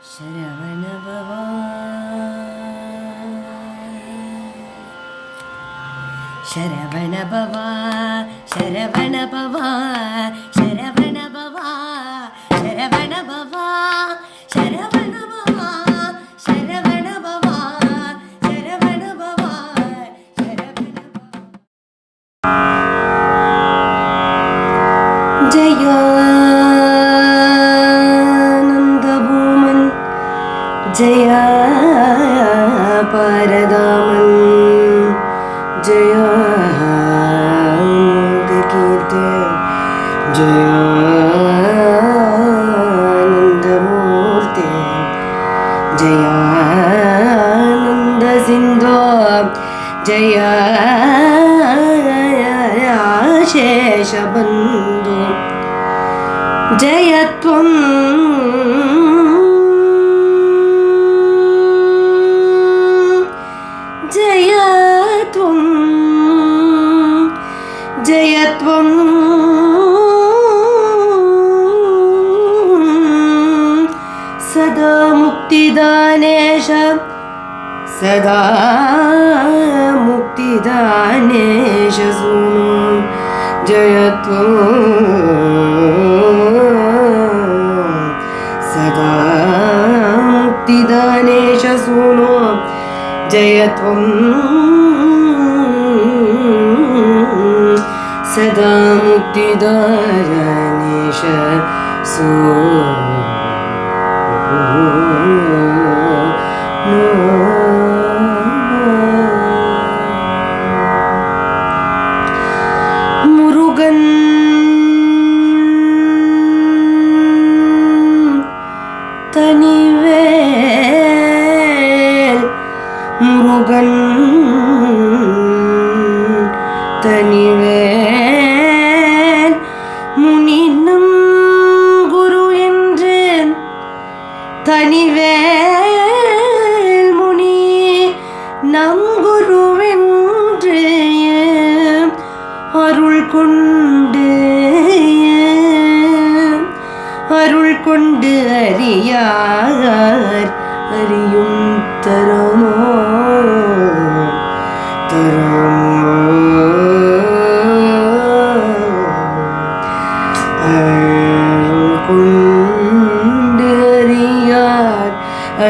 Sharavana Bhava Sharavana Bhava Sharavana Bhava 姐呀！जयत्वं सदातिदानेशसूनो जयत्वं सदा मुक्तिदायनेश so no தனிவே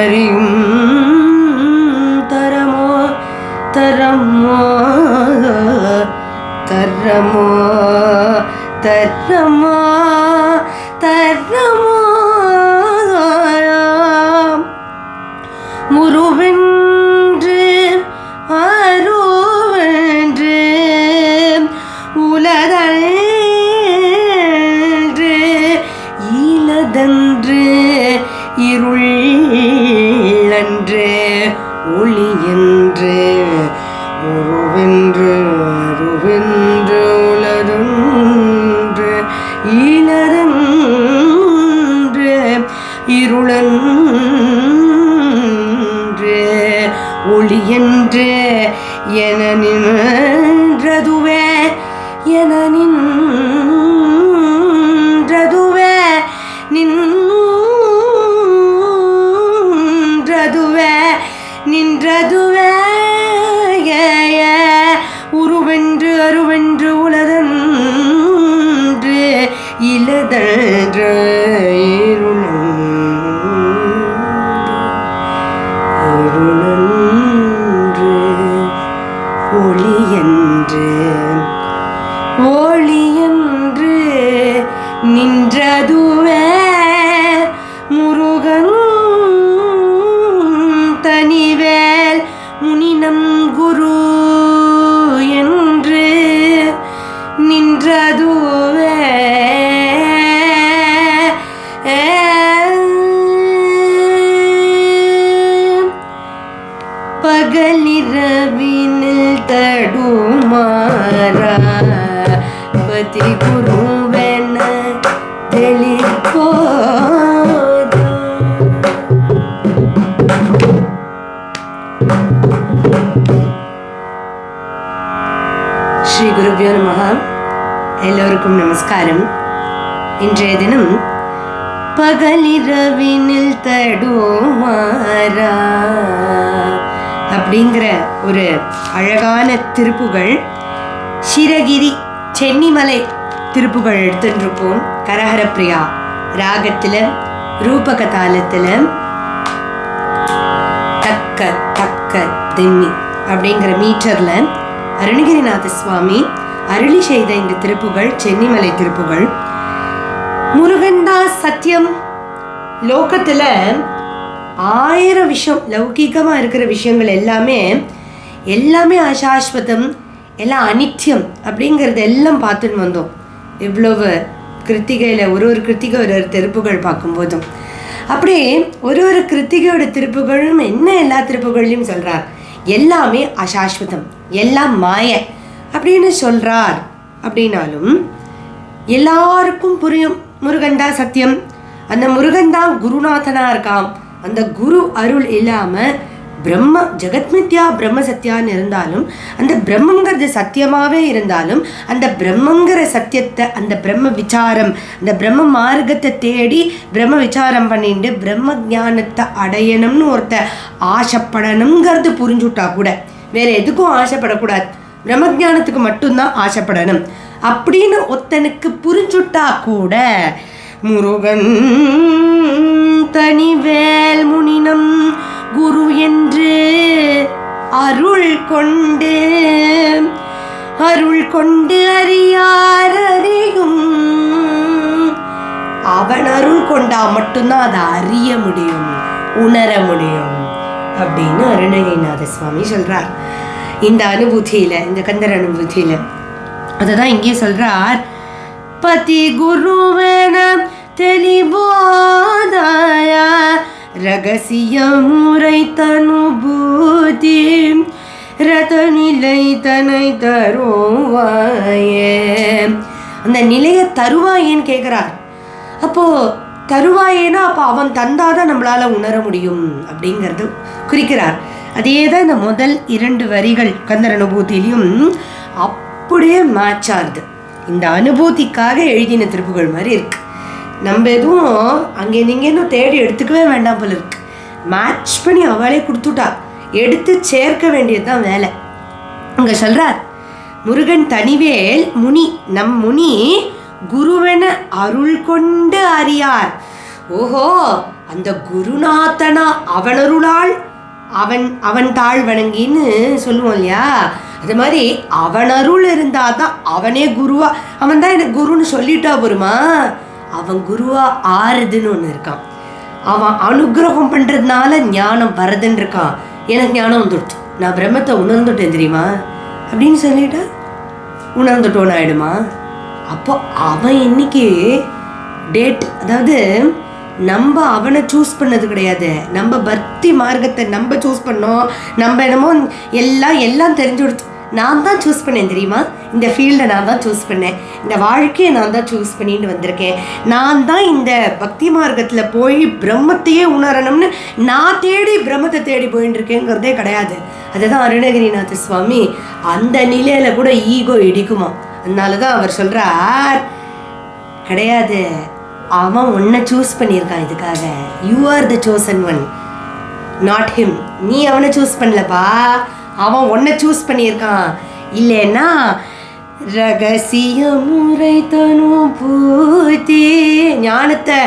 அறியும் தரமோ தரமோ தரமோ தரமோ தரமோ இருளன்று ஒளியன்று என நின்றதுவே என நின்ற நின்றதுவே ஸ்ரீ குருபியோ நமக எல்லோருக்கும் நமஸ்காரம். இன்றைய தினம் பகலிரவினில் தடுமாறா அப்படிங்கிற ஒரு அழகான திருப்புகள் சிரகிரி சென்னிமலை திருப்புகள் எடுத்துருப்போம் கரஹரப்பிரியா ராகத்தில் ரூபக தாளத்தில் தக்க தக்க தின்னி அப்படிங்கிற மீட்டரில் அருணகிரிநாத சுவாமி அருளி செய்த இந்த திருப்புகள் சென்னிமலை திருப்புகள். முருகன்தாஸ் சத்தியம் லோகத்துல ஆயிரம் விஷயம் லௌகிகமா இருக்கிற விஷயங்கள் எல்லாமே எல்லாமே அசாஸ்வதம் எல்லாம் அனித்தியம் அப்படிங்கிறது எல்லாம் பார்த்துன்னு வந்தோம். இவ்வளவு கிருத்திகையில ஒரு ஒரு கிருத்திகை ஒரு ஒரு திருப்புகள் பார்க்கும்போதும். அப்படியே ஒரு ஒரு கிருத்திகையோட திருப்புகளும் என்ன எல்லா திருப்புகள்லையும் சொல்றார்? எல்லாமே அசாஸ்வதம் எல்லாம் மாய. அப்படின்னு சொல்கிறார் அப்படின்னாலும் எல்லாருக்கும் புரியும் முருகன் தான் சத்தியம். அந்த முருகன் தான் குருநாதனாக இருக்கான் அந்த குரு அருள் இல்லாமல் பிரம்ம ஜெகத்மித்யா பிரம்ம சத்தியான்னு இருந்தாலும் அந்த பிரம்மங்கிறது சத்தியமாகவே இருந்தாலும் அந்த பிரம்மங்கிற சத்தியத்தை அந்த பிரம்ம விசாரம் அந்த பிரம்ம மார்க்கத்தை தேடி பிரம்ம விசாரம் பண்ணிட்டு பிரம்ம ஞானத்தை அடையணும்னு ஒருத்த ஆசைப்படணுங்கிறது புரிஞ்சுட்டா கூட வேற எதுக்கும் ஆசைப்படக்கூடாது. பிரம்மஜானத்துக்கு மட்டும்தான் ஆசைப்படணும். அப்படின்னு ஒத்தனுக்கு புரிஞ்சுட்டா கூட முருகன் தனிவேல் முனினம் குரு என்று அருள் கொண்டு அருள் கொண்டு அறியார் அறியும். அவன் அருள் கொண்டா மட்டும்தான் அதை அறிய முடியும் உணர முடியும். அப்படின்னு அருணகிரிநாத சுவாமி சொல்கிறார் இந்த அனுபூதியில் இந்த கந்தர் அனுபூதியில. அததான் இங்கே சொல்கிறார் பதி குருவன தெளிவாதாய ரகசிய முறை தனுபூதி ரத நிலை தனை தருவாயே. அந்த நிலையை தருவாயேன்னு கேட்குறார் அப்போ தருவாயேனா அப்போ அவன் தந்தாதான் நம்மளால் உணர முடியும் அப்படிங்கிறது குறிக்கிறார். அதே தான் இந்த முதல் இரண்டு வரிகள் கந்தர் அனுபூதியிலையும் அப்படியே மேட்ச் ஆகுது. இந்த அனுபூதிக்காக எழுதின திருப்புகள் மாதிரி இருக்கு. நம்ம எதுவும் அங்கே நீங்கன்னு தேடி எடுத்துக்கவே வேண்டாம் போல இருக்கு. மேட்ச் பண்ணி அவளே கொடுத்துட்டா. எடுத்து சேர்க்க வேண்டியதுதான் வேலை. அங்கே சொல்கிறார் முருகன் தனிவேல் முனி நம் முனி குருவென அருள் கொண்டு அறியார். ஓஹோ அந்த குருநாதனா அவனருளால் அவன் அவன் தாழ் வணங்கின்னு சொல்லுவோம் இல்லையா? அது மாதிரி அவன் அருள் இருந்தாதான் அவனே குருவா. அவன் தான் எனக்கு குருன்னு சொல்லிட்டா போருமா? அவன் குருவா ஆறுதுன்னு ஒன்று இருக்கான். அவன் அனுகிரகம் பண்றதுனால ஞானம் வரதுன்னு இருக்கான். எனக்கு ஞானம் வந்துடுச்சு நான் பிரம்மத்தை உணர்ந்துட்டேன் தெரியுமா? அப்படின்னு சொல்லிட்டா உணர்ந்துட்டோன்னு ஆயிடுமா? அப்போ அவன் இன்னைக்கு டேட் அதாவது நம்ம அவனை சூஸ் பண்ணது கிடையாது. நம்ம பக்தி மார்க்கத்தை நம்ம சூஸ் பண்ணோம். நம்ம என்னமோ எல்லாம் எல்லாம் தெரிஞ்சு கொடுத்து நான் தான் சூஸ் பண்ணேன் தெரியுமா? இந்த ஃபீல்டை நான் தான் சூஸ் பண்ணேன். இந்த வாழ்க்கையை நான் தான் சூஸ் பண்ணிட்டு வந்திருக்கேன். நான் தான் இந்த பக்தி மார்க்கத்தில் போய் பிரம்மத்தையே உணரணும்னு நான் தேடி பிரம்மத்தை தேடி போயிட்டு இருக்கேங்கிறதே கிடையாது. அதுதான் அருணகிரிநாத சுவாமி. அந்த நிலையில் கூட ஈகோ இடிக்குமா அதனால தான் அவர் சொல்கிறார் கிடையாது. அவன் உன்னை சூஸ் பண்ணியிருக்கான் இதுக்காக. You are the chosen one not him நீ அவனை சூஸ் பண்ணலப்பா. அவன் உன்னை சூஸ் பண்ணியிருக்கான். இல்லைன்னா ரகசிய முறை தனுபூதி ஞானத்தை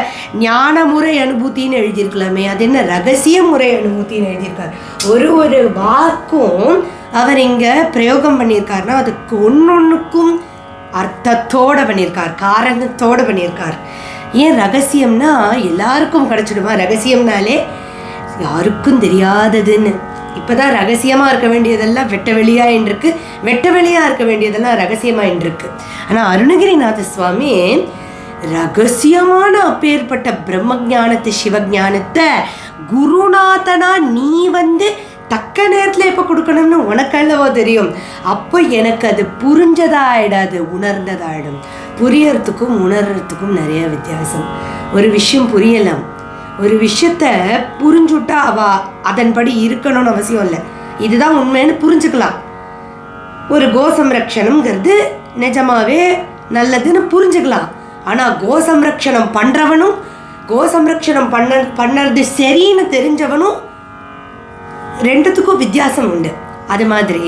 ஞான முறை அனுபூத்தின்னு எழுதியிருக்கலாமே. அது என்ன ரகசிய முறை அனுபூத்தின்னு எழுதியிருக்காரு. ஒரு ஒரு வாக்கும் அவர் இங்கே பிரயோகம் பண்ணியிருக்காருன்னா அதுக்கு ஒன்றொன்னுக்கும் அர்த்தத்தோடு பண்ணியிருக்கார் காரணத்தோட பண்ணியிருக்கார். ஏன் ரகசியம்னா எல்லாருக்கும் கிடைச்சிடுமா? ரகசியம்னாலே யாருக்கும் தெரியாததுன்னு. இப்போ தான் ரகசியமாக இருக்க வேண்டியதெல்லாம் வெட்ட வெளியாக இருக்கு வெட்ட வெளியாக இருக்க வேண்டியதெல்லாம் ரகசியமாக இருக்கு ஆனால் அருணகிரிநாத சுவாமி ரகசியமான அப்பேற்பட்ட பிரம்ம ஞானத்தை குருநாதனா நீ வந்து தக்க நேரத்தில் எப்போ கொடுக்கணும்னு உனக்கு அல்லவோ தெரியும். அப்போ எனக்கு அது புரிஞ்சதாயிடாது உணர்ந்ததாயிடும். புரியறதுக்கும் உணர்றதுக்கும் நிறைய வித்தியாசம். ஒரு விஷயம் புரியலாம். ஒரு விஷயத்த புரிஞ்சுட்டா அவ அதன்படி இருக்கணும்னு அவசியம் இல்லை. இதுதான் உண்மைன்னு புரிஞ்சுக்கலாம். ஒரு கோ சம்ரக்ஷணம்ங்கிறது நிஜமாவே நல்லதுன்னு புரிஞ்சுக்கலாம். ஆனால் கோ சம்ரக்ஷணம் பண்ணுறவனும் கோ சம்ரக்ஷணம் பண்ண பண்ணுறது சரின்னு தெரிஞ்சவனும் ரெண்டுத்துக்கும் வித்தியாசம் உண்டு. அது மாதிரி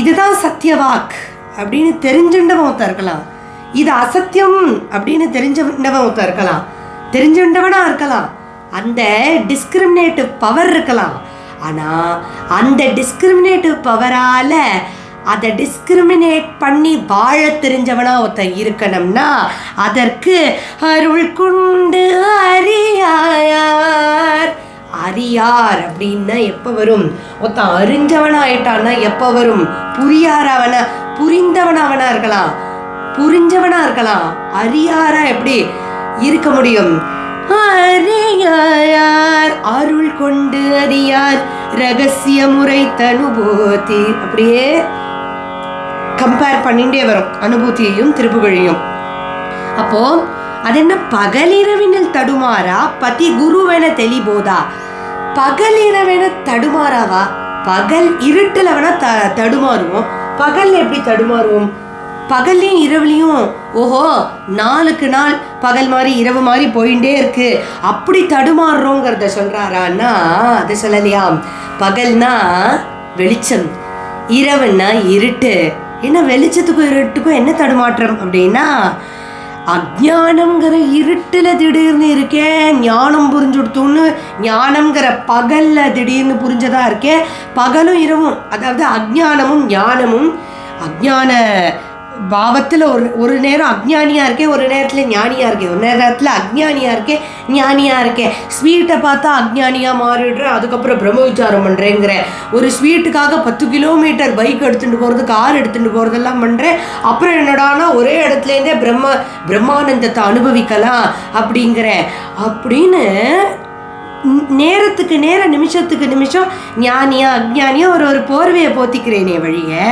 இதுதான் சத்தியவாக் அப்படின்னு தெரிஞ்சுண்டவன் ஒருத்தன் இருக்கலாம். இது அசத்தியம் அப்படின்னு தெரிஞ்சவன் ஒருத்தன் இருக்கலாம். தெரிஞ்சுண்டவனா இருக்கலாம். அந்த டிஸ்கிரிமினேட்டிவ் பவர் இருக்கலாம். ஆனால் அந்த டிஸ்கிரிமினேட்டிவ் பவரால் அதை டிஸ்கிரிமினேட் பண்ணி வாழ தெரிஞ்சவனா ஒருத்தன் இருக்கணும்னா அதற்கு அருள் கொண்டு அறியாயார். அறியார் அப்படின்னா எப்போ வரும்? ஒருத்தன் அறிஞ்சவனா ஆயிட்டான்னா எப்போ வரும்? புரியாரவனா புரிந்தவனவனா இருக்கலாம் புரிஞ்சவனா இருக்கலாம் அறியாரா எப்படி இருக்க முடியும்? அறியார் அருள் கொண்டு அறியார் ரகசிய முறை தனுபூதி. அப்படியே கம்பேர் பண்ணிட்டே வரும் அனுபூதியையும் திருப்புகழையும். அப்போ அது என்ன பகலிரவினில் தடுமாறா? பதி குருவென தெளிபோதா? பகலிரவென தடுமாறாவா? பகல் இருட்டில் வேணா த தடுமாறுவோம். பகல் எப்படி தடுமாறுவோம்? பகல்லையும் இரவுலையும் ஓஹோ நாளுக்கு நாள் பகல் மாதிரி இரவு மாதிரி போயிட்டே இருக்கு. அப்படி தடுமாறுறோங்கிறத சொல்றாரான்னா அது சொல்லலையாம் பகல்னா வெளிச்சம் இரவுன்னா இருட்டு. என்ன வெளிச்சத்துக்கும் இருட்டுக்கும் என்ன தடுமாற்றம் அப்படின்னா அஜானங்கிற இருட்டில் திடீர்னு இருக்கேன் ஞானம் புரிஞ்சுடுத்துன்னு ஞானம்ங்கிற பகலில் திடீர்னு புரிஞ்சதா இருக்கேன் பகலும் இரவும் அதாவது அஜ்ஞானமும் ஞானமும் அஜ்ஞான பாவத்தில் ஒரு ஒரு நேரம் அக்ஞானியாக இருக்கேன் ஒரு நேரத்தில் ஞானியாக இருக்கேன் ஒரு நேரத்தில் அக்ஞானியாக இருக்கேன் ஞானியாக இருக்கேன் ஸ்வீட்டை பார்த்தா அக்ஞானியாக மாறிடுறேன் அதுக்கப்புறம் பிரம்ம விசாரம் பண்ணுறேங்கிற ஒரு ஸ்வீட்டுக்காக பத்து கிலோமீட்டர் பைக் எடுத்துகிட்டு போகிறது கார் எடுத்துகிட்டு போகிறதெல்லாம் பண்ணுறேன் அப்புறம் என்னடானா ஒரே இடத்துலேருந்தே பிரம்ம பிரம்மானந்தத்தை அனுபவிக்கலாம் அப்படிங்கிறேன் அப்படின்னு நேரத்துக்கு நேரம் நிமிஷத்துக்கு நிமிஷம் ஞானியா அஜ்ஞானியா ஒரு ஒரு போர்வையை போத்திக்கிறேனே வழியை.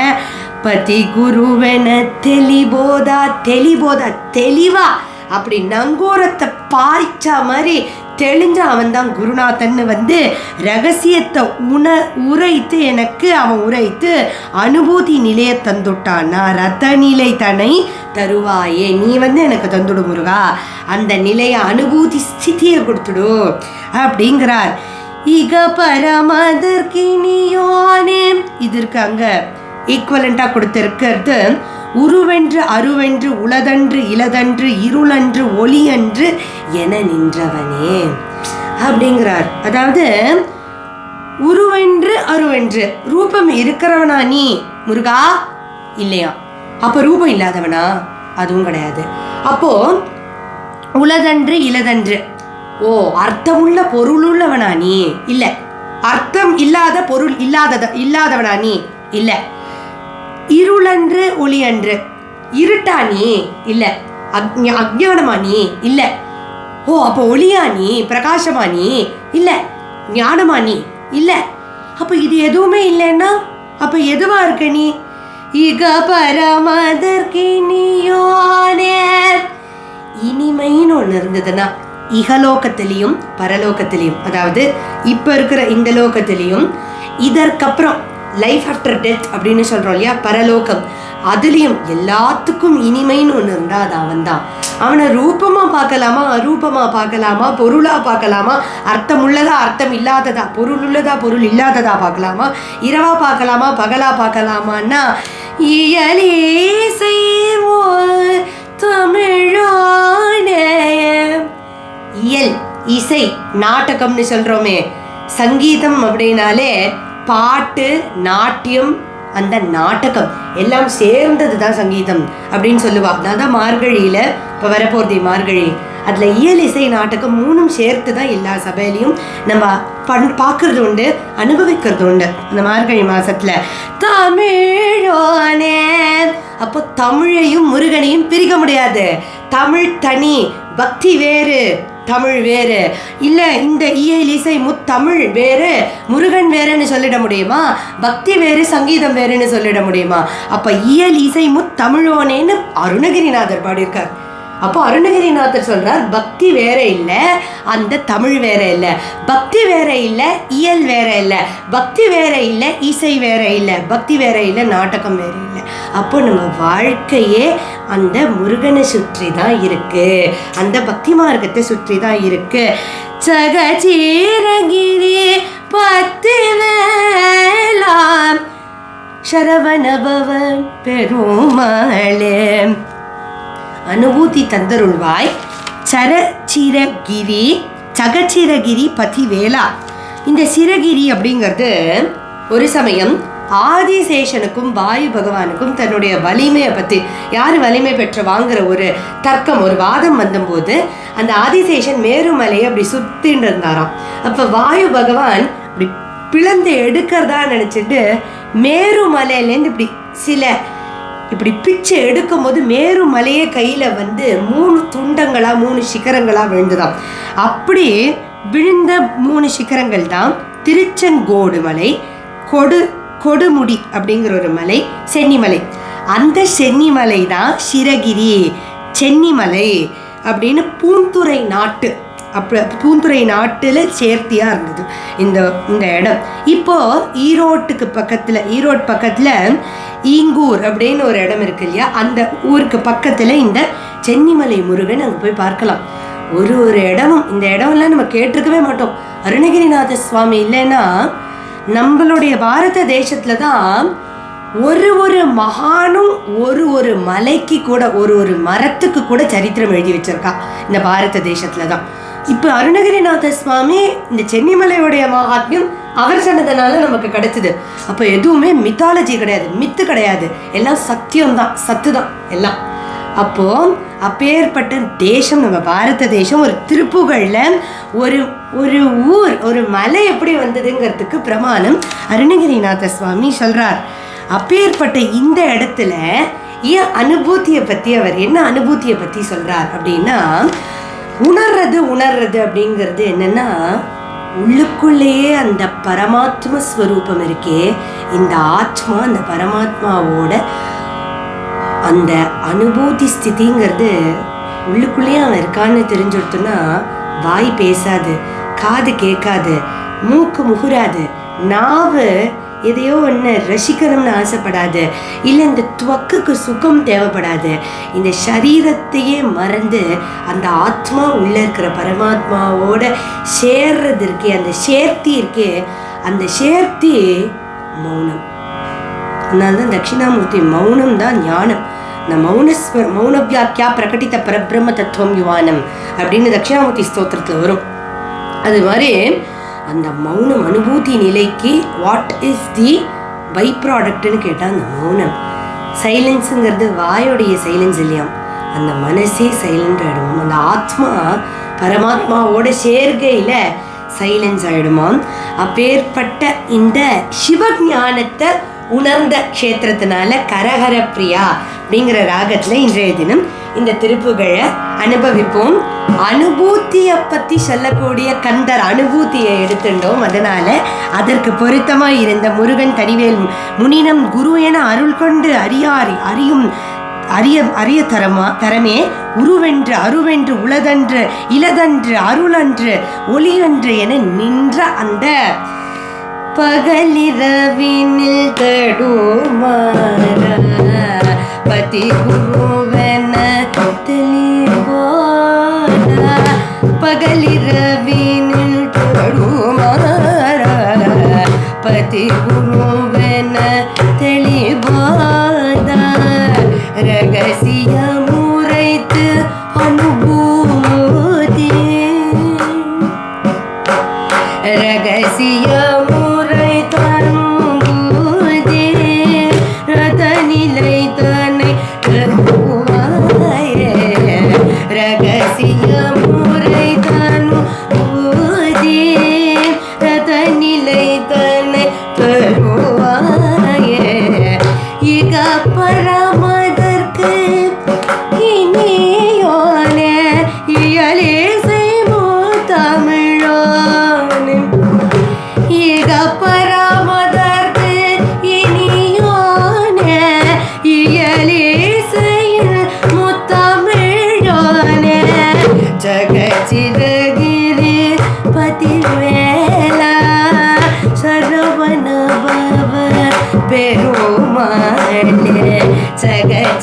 பதி குருவென தெளிபோதா தெளிபோதா தெளிவா அப்படி நங்கூரத்தை பாரிச்சா மாதிரி தெளிஞ்ச அவன் தான் குருநாதன்னு வந்து ரகசியத்தை உண உரைத்து எனக்கு அவன் உரைத்து அனுபூதி நிலைய தந்துட்டான் நான் ரத்த நிலை தனை தருவாயே. நீ வந்து எனக்கு தந்துடு முருகா. அந்த நிலைய அனுபூதி ஸ்திதியை கொடுத்துடு அப்படிங்கிறார். இக பரமதற்கினியோனே இருக்கு அங்கே. ஈக்குவலண்டாக கொடுத்துருக்கிறது உருவென்று அருவென்று உளதன்று இலதன்று இருளன்று ஒளியன்று என நின்றவனே. அப்படிங்கிறார். அதாவது உருவென்று அருவென்று ரூபம் இருக்கிறவனா நீ முருகா? இல்லையா? அப்போ ரூபம் இல்லாதவனா? அதுவும் கிடையாது. அப்போ உளதன்று இலதன்று ஓ அர்த்தமுள்ள பொருளுள்ளவனா நீ? இல்லை. அர்த்தம் இல்லாத பொருள் இல்லாதத இல்லாதவனா நீ? இல்லை. இருளன்று ஒளியன்று. இருட்டா நீ? இல்ல. அக்ஞ- அக்ஞானமா நீ? இல்ல. ஓ அப்போ ஒளியா நீ? பிரகாசமா நீ? இல்ல. ஞானமா நீ? இல்ல. அப்ப இது எதுவுமே இல்லைன்னா? அப்ப எதுவா இருக்க நீ? இக பரமதற்கினியோனே இனிமைன்னு ஒன்று இருந்ததுன்னா இகலோகத்திலையும் பரலோகத்திலையும் அதாவது இப்போ இருக்கிற இந்த லோகத்திலையும் இதற்கப்புறம் லைஃப் ஆஃப்டர் டெத் அப்படின்னு சொல்கிறோம் இல்லையா? பரலோகம். அதுலேயும் எல்லாத்துக்கும் இனிமைன்னு ஒன்று இருந்தால் அது அவன்தான். அவனை ரூபமாக பார்க்கலாமா? அரூபமாக பார்க்கலாமா? பொருளாக பார்க்கலாமா? அர்த்தம் உள்ளதா அர்த்தம் இல்லாததா? பொருள் உள்ளதா பொருள் இல்லாததா பார்க்கலாமா? இரவாக பார்க்கலாமா? பகலாக பார்க்கலாமான்னா இயலே செய்வோ தமிழான இயல் இசை நாடகம்னு சொல்கிறோமே சங்கீதம் அப்படின்னாலே பாட்டு நாட்டியம் அந்த நாடகம் எல்லாம் சேர்ந்தது தான் சங்கீதம் அப்படின்னு சொல்லுவா. நான் தான் மார்கழியில் இப்போ வரப்போகிறது மார்கழி. அதில் இயல் இசை நாடகம் மூணும் சேர்த்து தான் எல்லா சபையிலையும் நம்ம பண் பார்க்கறது உண்டு அனுபவிக்கிறது உண்டு அந்த மார்கழி மாதத்தில் தமிழோனே அப்போ தமிழையும் முருகனையும் பிரிக்க முடியாது. தமிழ் தனி பக்தி வேறு. தமிழ் வேறு. இல்லை இந்த இயல் இசை முத்தமிழ் வேறு முருகன் வேறுன்னு சொல்லிட முடியுமா? பக்தி வேறு சங்கீதம் வேறுன்னு சொல்லிட முடியுமா? அப்போ இயல் இசை முத்தமிழோனேன்னு அருணகிரிநாதர் பாடியிருக்கார். அப்போ அருணகிரிநாதர் சொல்றார் பக்தி வேற இல்லை அந்த தமிழ் வேற இல்லை. பக்தி வேற இல்லை இயல் வேற இல்லை. பக்தி வேற இல்லை இசை வேற இல்லை. பக்தி வேற இல்லை நாடகம் வேற இல்லை. அப்போ நம்ம வாழ்க்கையே அந்த முருகனை சுற்றி தான் இருக்கு. அந்த பக்தி மார்க்கத்தை சுற்றி தான் இருக்கு. சகச்சீரகிரி பத்து வேளாம் சரவணபவன் பெருமாளே. அனுபூதி தந்தருள்வாய். சரச்சிரகிரி சகச்சிரகிரி பதிவேலா. இந்த சிரகிரி அப்படிங்கிறது ஒரு சமயம் ஆதிசேஷனுக்கும் வாயு பகவானுக்கும் தன்னுடைய வலிமையை பற்றி யார் வலிமை பெற்ற வாங்குற ஒரு தர்க்கம் ஒரு வாதம் வந்தபோது அந்த ஆதிசேஷன் மேருமலையை அப்படி சுத்தின்னு இருந்தாராம். அப்போ வாயு பகவான் அப்படி பிளந்து எடுக்கிறதா நினச்சிட்டு மேருமலையிலேருந்து இப்படி சில இப்படி பிச்சை எடுக்கும்போது மேரு மலையே கையில் வந்து மூணு துண்டங்களாக மூணு சிகரங்களாக விழுந்துதான் அப்படி விழுந்த மூணு சிகரங்கள் தான் திருச்செங்கோடு மலை கொடு கொடுமுடி அப்படிங்கிற ஒரு மலை சென்னிமலை. அந்த சென்னிமலை தான் சிரகிரி சென்னிமலை அப்படின்னு பூந்துறை நாட்டு அப்போ பூந்துறை நாட்டில் சேர்த்தியாக இருந்தது இந்த இந்த இடம். இப்போ ஈரோட்டுக்கு பக்கத்தில் ஈரோடு பக்கத்தில் ஈங்கூர் அப்படின்னு ஒரு இடம் இருக்கு இல்லையா? அந்த ஊருக்கு பக்கத்தில் இந்த சென்னிமலை முருகன் அங்கே போய் பார்க்கலாம். ஒரு ஒரு இடமும் இந்த இடம்லாம் நம்ம கேட்டிருக்கவே மாட்டோம். அருணகிரிநாத சுவாமி இல்லைன்னா நம்மளுடைய பாரத தேசத்துல தான் ஒரு ஒரு மகானும் ஒரு ஒரு மலைக்கு கூட ஒரு ஒரு மரத்துக்கு கூட சரித்திரம் எழுதி வச்சிருக்கா. இந்த பாரத தேசத்துல தான். இப்போ அருணகிரிநாத சுவாமி இந்த சென்னிமலையுடைய மகாத்மியம் அவர் சொன்னதுனால நமக்கு கிடைச்சது. அப்போ எதுவுமே மித்தாலஜி கிடையாது. மித்து கிடையாது. எல்லாம் சத்தியம் தான் சத்து தான் எல்லாம். அப்போ அப்பேற்பட்ட தேசம் நம்ம பாரத தேசம் ஒரு திருப்புகழில் ஒரு ஒரு ஊர் ஒரு மலை எப்படி வந்ததுங்கிறதுக்கு பிரமாணம் அருணகிரிநாத சுவாமி சொல்றார். அப்பேற்பட்ட இந்த இடத்துல ஏன் அனுபூத்தியை பற்றி அவர் என்ன அனுபூத்தியை பற்றி சொல்றார் அப்படின்னா உணர்றது உணர்றது அப்படிங்கிறது என்னன்னா உள்ளுக்குள்ளேயே அந்த பரமாத்ம ஸ்வரூபம் இருக்கே இந்த ஆத்மா அந்த பரமாத்மாவோட அந்த அனுபூதி ஸ்திதிங்கிறது உள்ளுக்குள்ளேயே அவன் இருக்கான்னு தெரிஞ்சுடுத்துனா வாய் பேசாது காது கேட்காது மூக்கு முகுராது நாவு எதையோ ஒன்று ரசிக்கணும்னு ஆசைப்படாது இல்லை இந்த துவக்குக்கு சுகம் தேவைப்படாது இந்த சரீரத்தையே மறந்து அந்த ஆத்மா உள்ளே இருக்கிற பரமாத்மாவோட சேர்றது இருக்கே அந்த சேர்த்தி இருக்கே அந்த சேர்த்தி மௌனம். அதனால்தான் தட்சிணாமூர்த்தி மௌனம் தான் ஞானம். இந்த மௌனஸ்வர் மௌன வியாக்கியா பிரகட்டித்த பரபிரம்ம தத்துவம் யுவானம் அப்படின்னு தட்சிணாமூர்த்தி ஸ்தோத்திரத்தில் வரும். அது மாதிரி அந்த மௌனம் அனுபூதி நிலைக்கு வாட் இஸ் தி பை ப்ராடக்ட்னு கேட்டால் அந்த மௌனம். சைலன்ஸுங்கிறது வாயோடைய சைலன்ஸ் இல்லையாம் அந்த மனசே சைலண்ட் ஆகிடுமாம் அந்த ஆத்மா பரமாத்மாவோட சேர்க்கையில் சைலன்ஸ் ஆகிடுமாம் அப்பேற்பட்ட இந்த சிவஞானத்தை உணர்ந்த க்ஷேத்திரத்தினால கரஹர பிரியா அப்படிங்கிற ராகத்தில் இன்றைய தினம் இந்த திருப்புகழை அனுபவிப்போம். அனுபூத்தியை பற்றி சொல்லக்கூடிய கந்தர் அனுபூத்தியை எடுத்துட்டோம். அதனால் அதற்கு பொருத்தமாக இருந்த முருகன் தனிவேல் முனினம் குரு என அருள் கொண்டு அறியாரி அறியும் அரிய அரிய தரமா தரமே உருவென்று அருவென்று உளதன்று இலதன்று அருளன்று ஒளியன்று என நின்ற அந்த பகலிரவினில் தடுமாற பதி குருவென பகலிரவினில் தடுமாற பதி குருவென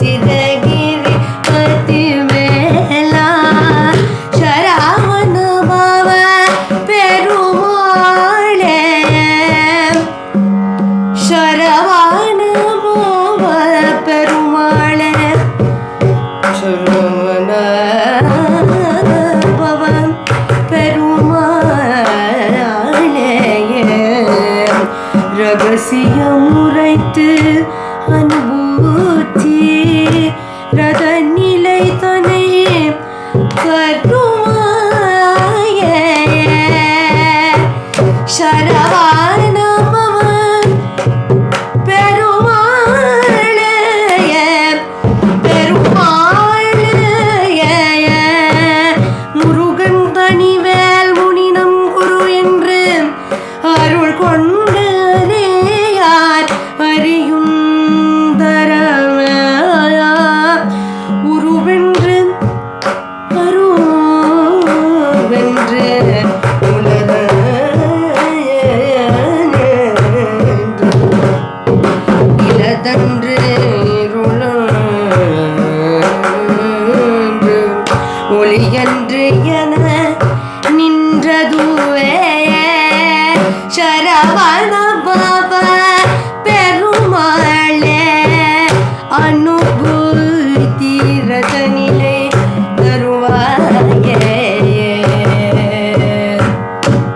চির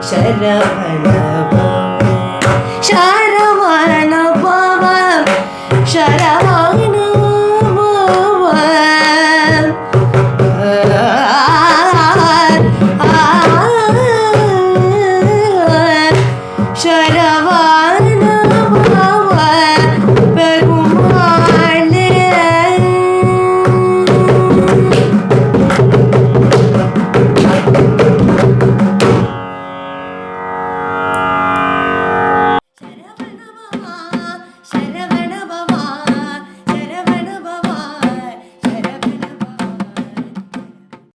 ശരവണ